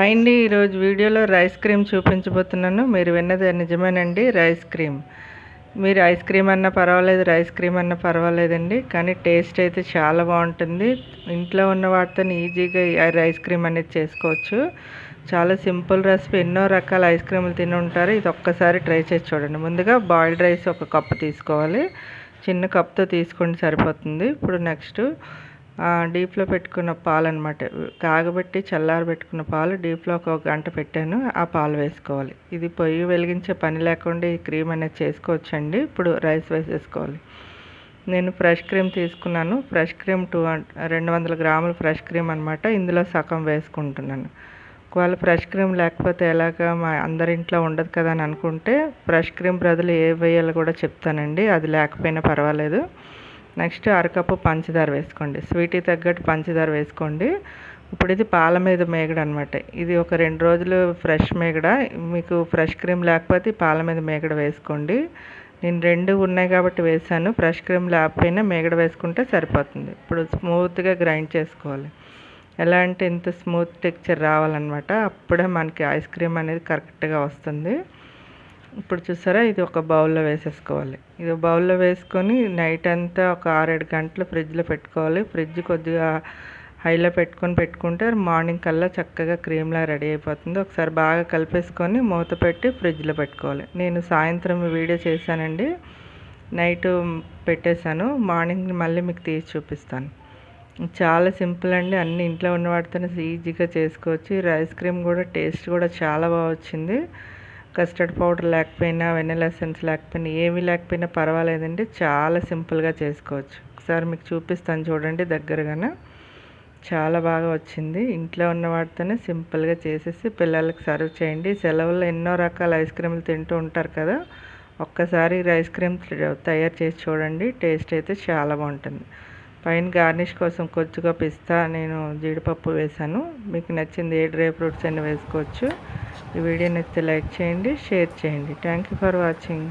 Hi అండి ఈరోజు వీడియోలో రైస్ క్రీమ్ చూపించబోతున్నాను. మీరు విన్నది నిజమేనండి రైస్ క్రీమ్. మీరు ఐస్ క్రీమ్ అన్నా పర్వాలేదు రైస్ క్రీమ్ అన్నా పర్వాలేదండి కానీ టేస్ట్ అయితే చాలా బాగుంటుంది. ఇంట్లో ఉన్న వాటితో ఈజీగా రైస్ క్రీమ్ అనేది చేసుకోవచ్చు. చాలా సింపుల్ రెసిపీ ఎన్నో రకాల ఐస్ క్రీములు తిని ఉంటారు. ఇది ఒక్కసారి ట్రై చేసి చూడండి. ముందుగా బాయిల్డ్ రైస్ ఒక కప్పు తీసుకోవాలి. చిన్న కప్తో తీసుకోండి సరిపోతుంది. ఇప్పుడు నెక్స్ట్ డీప్లో పెట్టుకున్న పాలు అనమాట కాగబెట్టి చల్లారబెట్టుకున్న పాలు డీప్లో ఒక గంట పెట్టాను. ఆ పాలు వేసుకోవాలి. ఇది పొయ్యి వెలిగించే పని లేకుండా ఈ క్రీమ్ అనేది చేసుకోవచ్చండి. ఇప్పుడు రైస్ వేసేసుకోవాలి. నేను ఫ్రెష్ క్రీమ్ తీసుకున్నాను. ఫ్రెష్ క్రీమ్ టూ రెండు వందల గ్రాముల ఫ్రెష్ క్రీమ్ అనమాట ఇందులో సగం వేసుకుంటున్నాను. ఒకవేళ ఫ్రెష్ క్రీమ్ లేకపోతే ఎలాగ మా అందరింట్లో ఉండదు కదా అని అనుకుంటే ఫ్రెష్ క్రీమ్ బ్రదలు ఏ వేయాలో కూడా చెప్తానండి. అది లేకపోయినా పర్వాలేదు. నెక్స్ట్ అరకప్పు పంచదార వేసుకోండి. స్వీటీ తగ్గట్టు పంచదార వేసుకోండి. ఇప్పుడు ఇది పాల మీద మేగడ అనమాట ఇది ఒక రెండు రోజులు ఫ్రెష్ మేగడ. మీకు ఫ్రెష్ క్రీమ్ లేకపోతే పాల మీద మేగడ వేసుకోండి. నేను రెండు ఉన్నాయి కాబట్టి వేసాను. ఫ్రెష్ క్రీమ్ లేకపోయినా మేగడ వేసుకుంటే సరిపోతుంది. ఇప్పుడు స్మూత్గా గ్రైండ్ చేసుకోవాలి. ఎలా అంటే ఇంత స్మూత్ టెక్చర్ రావాలన్నమాట. అప్పుడే మనకి ఐస్ క్రీమ్ అనేది కరెక్ట్గా వస్తుంది. ఇప్పుడు చూసారా? ఇది ఒక బౌల్లో వేసేసుకోవాలి. ఇది బౌల్లో వేసుకొని నైట్ అంతా ఒక ఆరేడు గంటలు ఫ్రిడ్జ్లో పెట్టుకోవాలి. ఫ్రిడ్జ్ కొద్దిగా హైలో పెట్టుకొని పెట్టుకుంటే మార్నింగ్ కల్లా చక్కగా క్రీమ్లా రెడీ అయిపోతుంది. ఒకసారి బాగా కలిపేసుకొని మూత పెట్టి ఫ్రిడ్జ్లో పెట్టుకోవాలి. నేను సాయంత్రం వీడియో చేశానండి. నైట్ పెట్టేశాను. మార్నింగ్ మళ్ళీ మీకు తీసి చూపిస్తాను. చాలా సింపుల్ అండి. అన్ని ఇంట్లో ఉన్న వాటితోనే ఈజీగా చేసుకోవచ్చు. రైస్ క్రీమ్ కూడా టేస్ట్ కూడా చాలా బాగా వచ్చింది. కస్టర్డ్ పౌడర్ లేకపోయినా వెనిలా ఎసెన్స్ లేకపోయినా ఏమీ లేకపోయినా పర్వాలేదండి. చాలా సింపుల్గా చేసుకోవచ్చు. ఒకసారి మీకు చూపిస్తాను చూడండి దగ్గరగానే. చాలా బాగా వచ్చింది. ఇంట్లో ఉన్న వాటితోనే సింపుల్గా చేసేసి పిల్లలకి సర్వ్ చేయండి. సెలవుల్లో ఎన్నో రకాల ఐస్ క్రీమ్లు తింటూ ఉంటారు కదా. ఒక్కసారి ఐస్ క్రీమ్ తయారు చేసి చూడండి. టేస్ట్ అయితే చాలా బాగుంటుంది. పైన గార్నిష్ కోసం కొద్దిగా పిస్తా నేను జీడిపప్పు వేశాను. మీకు నచ్చింది ఏ డ్రై ఫ్రూట్స్ అయినా వేసుకోవచ్చు. ఈ వీడియో నచ్చితే లైక్ చేయండి షేర్ చేయండి. Thank you for watching